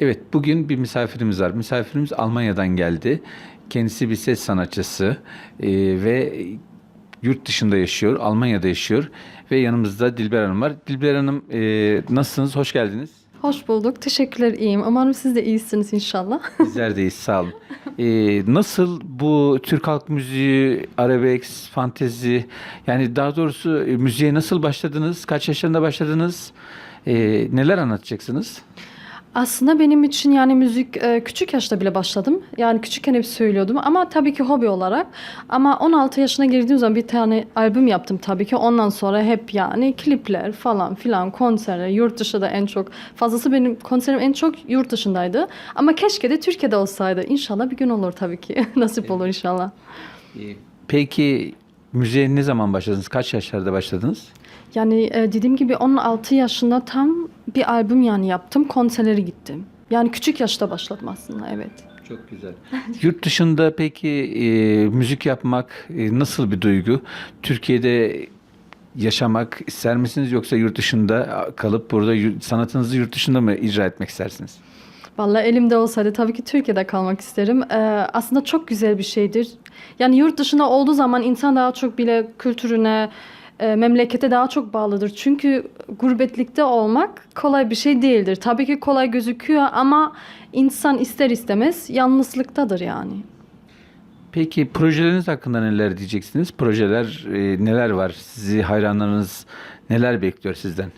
Evet, bugün bir misafirimiz var. Misafirimiz Almanya'dan geldi. Kendisi bir ses sanatçısı e, ve yurt dışında yaşıyor, Almanya'da yaşıyor. Ve yanımızda Dilber Hanım var. Dilber Hanım e, nasılsınız? Hoş geldiniz. Hoş bulduk. Teşekkürler. iyiyim. Umarım siz de iyisiniz inşallah. Bizler deyiz, sağ olun. E, nasıl bu Türk halk müziği, arabesk, fantezi, yani daha doğrusu e, müziğe nasıl başladınız? Kaç yaşlarında başladınız? E, neler anlatacaksınız? Aslında benim için yani müzik e, küçük yaşta bile başladım. Yani küçükken hep söylüyordum ama tabii ki hobi olarak. Ama 16 yaşına girdiğim zaman bir tane albüm yaptım tabii ki. Ondan sonra hep yani klipler falan filan konserler yurt dışı da en çok fazlası benim konserim en çok yurt dışındaydı. Ama keşke de Türkiye'de olsaydı. İnşallah bir gün olur tabii ki. Nasip olur inşallah. Peki müziğe ne zaman başladınız? Kaç yaşlarda başladınız? Yani e, dediğim gibi 16 yaşında tam bir albüm yani yaptım. Konserlere gittim. Yani küçük yaşta başladım aslında evet. Çok güzel. Yurt dışında peki e, müzik yapmak e, nasıl bir duygu? Türkiye'de yaşamak ister misiniz yoksa yurt dışında kalıp burada sanatınızı yurt dışında mı icra etmek istersiniz? Vallahi elimde olsaydı tabii ki Türkiye'de kalmak isterim. Ee, aslında çok güzel bir şeydir. Yani yurt dışında olduğu zaman insan daha çok bile kültürüne, e, memlekete daha çok bağlıdır. Çünkü gurbetlikte olmak kolay bir şey değildir. Tabii ki kolay gözüküyor ama insan ister istemez yalnızlıktadır yani. Peki projeleriniz hakkında neler diyeceksiniz? Projeler e, neler var? Sizi hayranlarınız neler bekliyor sizden?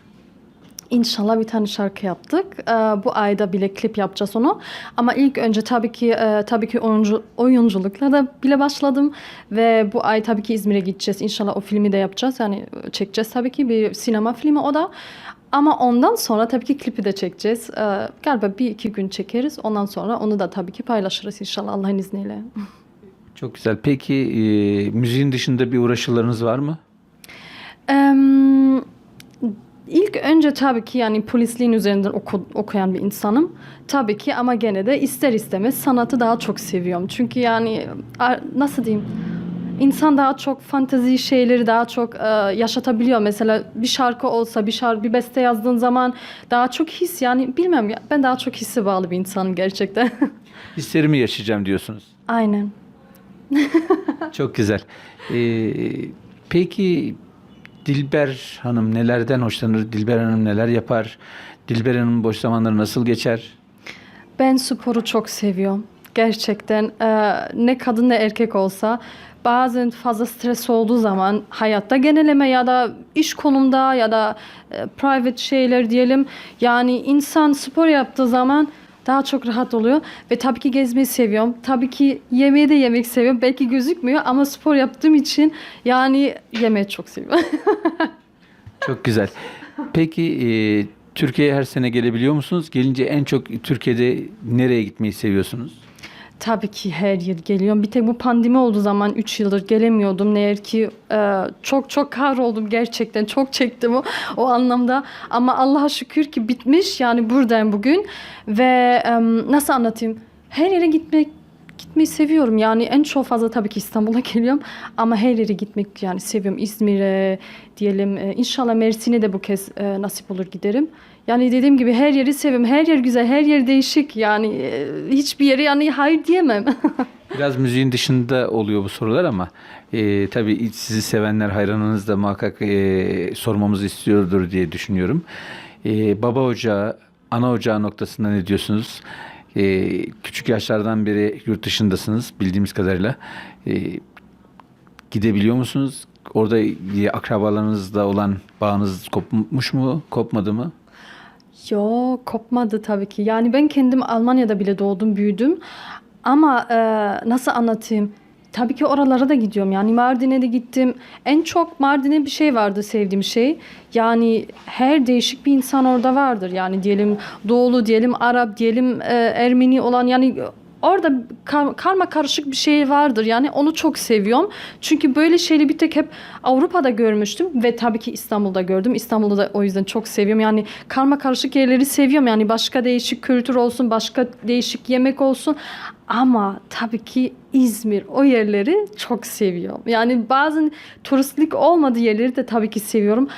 İnşallah bir tane şarkı yaptık. Ee, bu ayda bile klip yapacağız onu. Ama ilk önce tabii ki e, tabii ki oyuncu oyunculukla da bile başladım ve bu ay tabii ki İzmir'e gideceğiz. İnşallah o filmi de yapacağız. Yani e, çekeceğiz tabii ki bir sinema filmi o da. Ama ondan sonra tabii ki klipi de çekeceğiz. Ee, galiba bir iki gün çekeriz. Ondan sonra onu da tabii ki paylaşırız inşallah Allah'ın izniyle. Çok güzel. Peki e, müziğin dışında bir uğraşılarınız var mı? Em, İlk önce tabii ki yani polisliğin üzerinden oku- okuyan bir insanım. Tabii ki ama gene de ister istemez sanatı daha çok seviyorum. Çünkü yani nasıl diyeyim? İnsan daha çok fantezi şeyleri daha çok e, yaşatabiliyor. Mesela bir şarkı olsa, bir şarkı, bir beste yazdığın zaman daha çok his yani bilmem ya ben daha çok hisse bağlı bir insanım gerçekten. Hislerimi yaşayacağım diyorsunuz. Aynen. Çok güzel. Ee, peki Dilber Hanım nelerden hoşlanır? Dilber Hanım neler yapar? Dilber Hanım boş zamanları nasıl geçer? Ben sporu çok seviyorum. Gerçekten e, ne kadın ne erkek olsa bazen fazla stres olduğu zaman hayatta geneleme ya da iş konumda ya da e, private şeyler diyelim yani insan spor yaptığı zaman daha çok rahat oluyor ve tabii ki gezmeyi seviyorum. Tabii ki yemeği de yemek seviyorum. Belki gözükmüyor ama spor yaptığım için yani yemeği çok seviyorum. Çok güzel. Peki e, Türkiye'ye her sene gelebiliyor musunuz? Gelince en çok Türkiye'de nereye gitmeyi seviyorsunuz? Tabii ki her yıl geliyorum. Bir tek bu pandemi olduğu zaman 3 yıldır gelemiyordum. Ne eğer ki e, çok çok kahroldum gerçekten. Çok çektim o, o anlamda. Ama Allah'a şükür ki bitmiş. Yani buradayım bugün. Ve e, nasıl anlatayım? Her yere gitmek gitmeyi seviyorum. Yani en çok fazla tabii ki İstanbul'a geliyorum. Ama her yere gitmek yani seviyorum. İzmir'e diyelim. E, inşallah Mersin'e de bu kez e, nasip olur giderim. Yani dediğim gibi her yeri seviyorum. Her yer güzel, her yer değişik. Yani e, hiçbir yere yani hayır diyemem. Biraz müziğin dışında oluyor bu sorular ama e, tabii sizi sevenler, hayranınız da muhakkak e, sormamızı istiyordur diye düşünüyorum. E, baba ocağı, ana ocağı noktasında ne diyorsunuz? E, küçük yaşlardan beri yurt dışındasınız bildiğimiz kadarıyla. E, gidebiliyor musunuz? Orada akrabalarınızla olan bağınız kopmuş mu, kopmadı mı? Yo kopmadı tabii ki. Yani ben kendim Almanya'da bile doğdum, büyüdüm. Ama e, nasıl anlatayım? Tabii ki oralara da gidiyorum. Yani Mardin'e de gittim. En çok Mardin'e bir şey vardı sevdiğim şey. Yani her değişik bir insan orada vardır. Yani diyelim Doğulu, diyelim Arap, diyelim e, Ermeni olan yani orada kar- karma karışık bir şey vardır. Yani onu çok seviyorum. Çünkü böyle şeyleri bir tek hep Avrupa'da görmüştüm ve tabii ki İstanbul'da gördüm. İstanbul'da da o yüzden çok seviyorum. Yani karma karışık yerleri seviyorum. Yani başka değişik kültür olsun, başka değişik yemek olsun. Ama tabii ki İzmir o yerleri çok seviyorum. Yani bazen turistlik olmadığı yerleri de tabii ki seviyorum.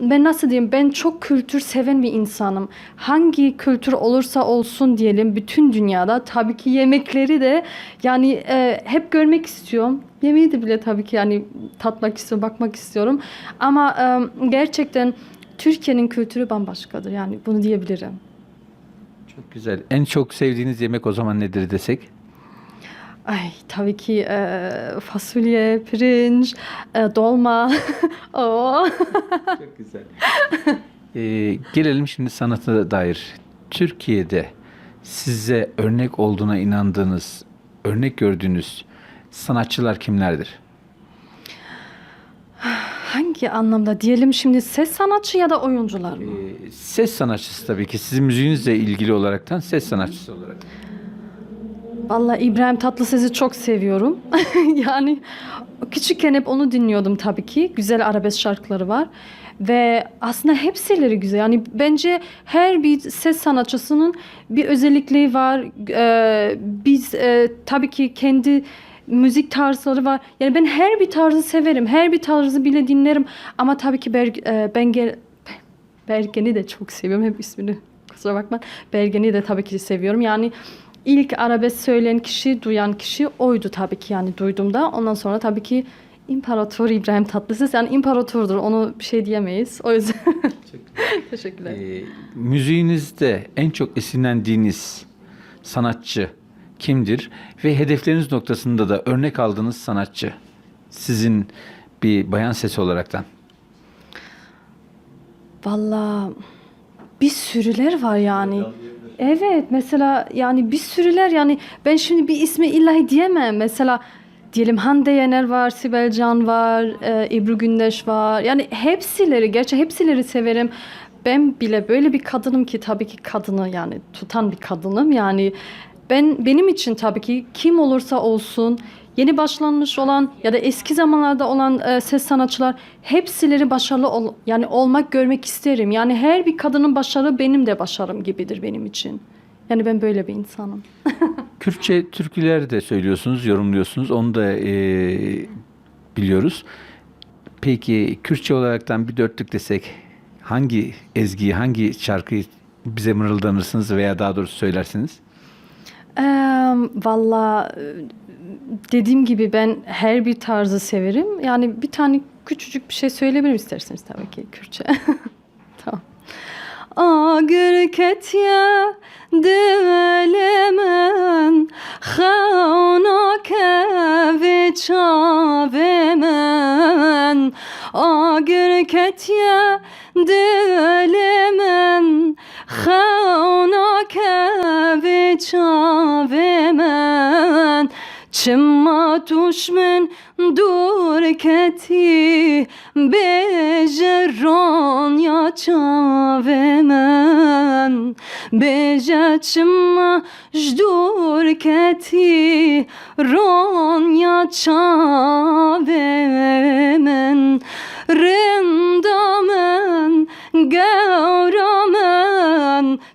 Ben nasıl diyeyim? Ben çok kültür seven bir insanım. Hangi kültür olursa olsun diyelim bütün dünyada tabii ki yemekleri de yani e, hep görmek istiyorum. Yemeği de bile tabii ki yani tatmak istiyorum, bakmak istiyorum. Ama e, gerçekten Türkiye'nin kültürü bambaşkadır yani bunu diyebilirim. Çok güzel. En çok sevdiğiniz yemek o zaman nedir desek? Ay tabii ki e, fasulye, pirinç, e, dolma. Oo. Çok güzel. Ee, gelelim şimdi sanata dair. Türkiye'de size örnek olduğuna inandığınız, örnek gördüğünüz sanatçılar kimlerdir? Hangi anlamda diyelim şimdi ses sanatçı ya da oyuncular mı? Ee, ses sanatçısı tabii ki. Sizin müziğinizle ilgili olaraktan ses sanatçısı olarak. Vallahi İbrahim Tatlıses'i çok seviyorum. yani küçükken hep onu dinliyordum tabii ki. Güzel arabesk şarkıları var. Ve aslında hepsileri güzel. Yani bence her bir ses sanatçısının bir özellikliği var. Ee, biz e, tabii ki kendi müzik tarzları var. Yani ben her bir tarzı severim. Her bir tarzı bile dinlerim. Ama tabii ki Berg, e, Bengel, Bergen'i de çok seviyorum. Hep ismini kusura bakma. Bergen'i de tabii ki seviyorum. Yani ilk arabesk söyleyen kişi, duyan kişi oydu tabii ki yani duyduğumda. Ondan sonra tabii ki İmparator İbrahim Tatlıses yani imparatordur. Onu bir şey diyemeyiz. O yüzden teşekkürler. Ee, müziğinizde en çok esinlendiğiniz sanatçı kimdir? Ve hedefleriniz noktasında da örnek aldığınız sanatçı sizin bir bayan sesi olaraktan. Vallahi bir sürüler var yani. Evet mesela yani bir sürüler yani ben şimdi bir ismi illahi diyemem. Mesela diyelim Hande Yener var, Sibel Can var, e, Ebru Gündeş var. Yani hepsileri, gerçi hepsileri severim. Ben bile böyle bir kadınım ki tabii ki kadını yani tutan bir kadınım. Yani ben benim için tabii ki kim olursa olsun yeni başlanmış olan ya da eski zamanlarda olan e, ses sanatçılar hepsileri başarılı ol, yani olmak görmek isterim. Yani her bir kadının başarı benim de başarım gibidir benim için. Yani ben böyle bir insanım. Kürtçe türküler de söylüyorsunuz, yorumluyorsunuz. Onu da eee, biliyoruz. Peki Kürtçe olaraktan bir dörtlük desek hangi ezgiyi, hangi şarkıyı bize mırıldanırsınız veya daha doğrusu söylersiniz? Eee Valla dediğim gibi ben her bir tarzı severim. Yani bir tane küçücük bir şey söyleyebilirim isterseniz tabii ki Kürtçe. tamam. Agır ketye delemen Xana kevi çavemen Agır ketye delemen kevi çavemen Çimma tuşmen dur Bejeron ya çavemen Beje çimma jdur Ron ya çavemen Rindamen gevramen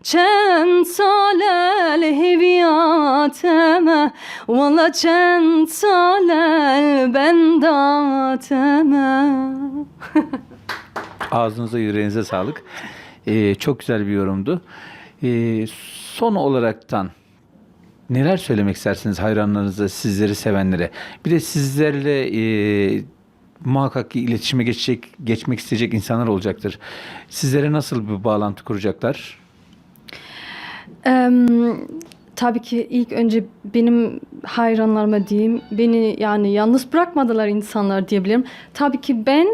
Çen salel heviyateme Valla çen salel bendateme Ağzınıza yüreğinize sağlık. Ee, çok güzel bir yorumdu. Ee, son olaraktan neler söylemek istersiniz hayranlarınıza, sizleri sevenlere? Bir de sizlerle e, muhakkak iletişime geçecek, geçmek isteyecek insanlar olacaktır. Sizlere nasıl bir bağlantı kuracaklar? Em, tabii ki ilk önce benim hayranlarıma diyeyim. Beni yani yalnız bırakmadılar insanlar diyebilirim. Tabii ki ben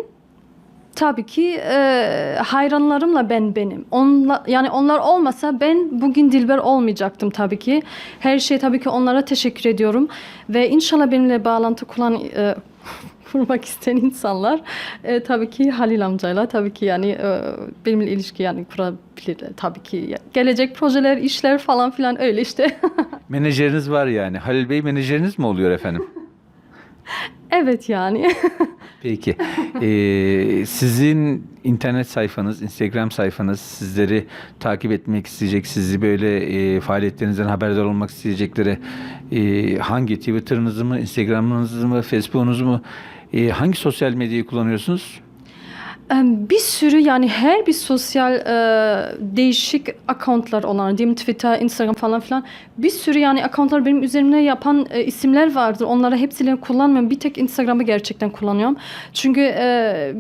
tabii ki e, hayranlarımla ben benim. Onla, yani onlar olmasa ben bugün Dilber olmayacaktım tabii ki. Her şey tabii ki onlara teşekkür ediyorum. Ve inşallah benimle bağlantı kuran e, kurmak isteyen insanlar e, tabii ki Halil amcayla tabii ki yani e, benimle ilişki yani kurabilirler tabii ki. Gelecek projeler, işler falan filan öyle işte. Menajeriniz var yani. Halil Bey menajeriniz mi oluyor efendim? evet yani. Peki. Ee, sizin internet sayfanız, Instagram sayfanız sizleri takip etmek isteyecek, sizi böyle e, faaliyetlerinizden haberdar olmak isteyecekleri e, hangi Twitter'ınızı mı, Instagram'ınızı mı, Facebook'unuzu mu, e, hangi sosyal medyayı kullanıyorsunuz? Em, Bir sürü yani her bir sosyal e, değişik accountlar olan diyeyim Twitter, Instagram falan filan bir sürü yani accountlar benim üzerimde yapan e, isimler vardır. Onlara hepsini kullanmıyorum. Bir tek Instagram'ı gerçekten kullanıyorum. Çünkü e,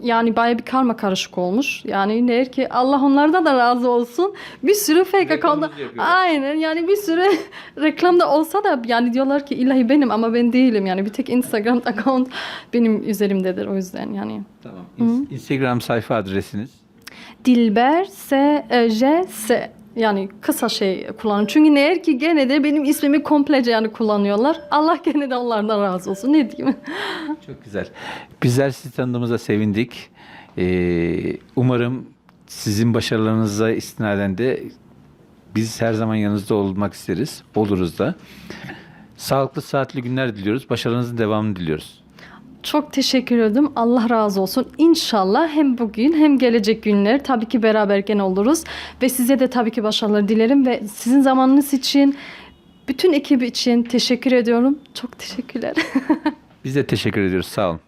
yani baya bir karma karışık olmuş. Yani ne ki Allah onlardan da razı olsun. Bir sürü fake account. Reklamınızı yapıyorlar. Aynen yani bir sürü reklamda olsa da yani diyorlar ki ilahi benim ama ben değilim. Yani bir tek Instagram account benim üzerimdedir o yüzden yani. Tamam. İns- Instagram sayfa adresiniz. Dilber S E, J S yani kısa şey kullanıyor. Çünkü ne eğer ki gene de benim ismimi komplece yani kullanıyorlar. Allah gene de onlardan razı olsun. Ne diyeyim? Çok güzel. Bizler sizi tanıdığımıza sevindik. Ee, umarım sizin başarılarınıza istinaden de biz her zaman yanınızda olmak isteriz. Oluruz da. Sağlıklı, saatli günler diliyoruz. Başarınızın devamını diliyoruz. Çok teşekkür ederim. Allah razı olsun. İnşallah hem bugün hem gelecek günler tabii ki beraber gene oluruz. Ve size de tabii ki başarılar dilerim. Ve sizin zamanınız için, bütün ekibi için teşekkür ediyorum. Çok teşekkürler. Biz de teşekkür ediyoruz. Sağ olun.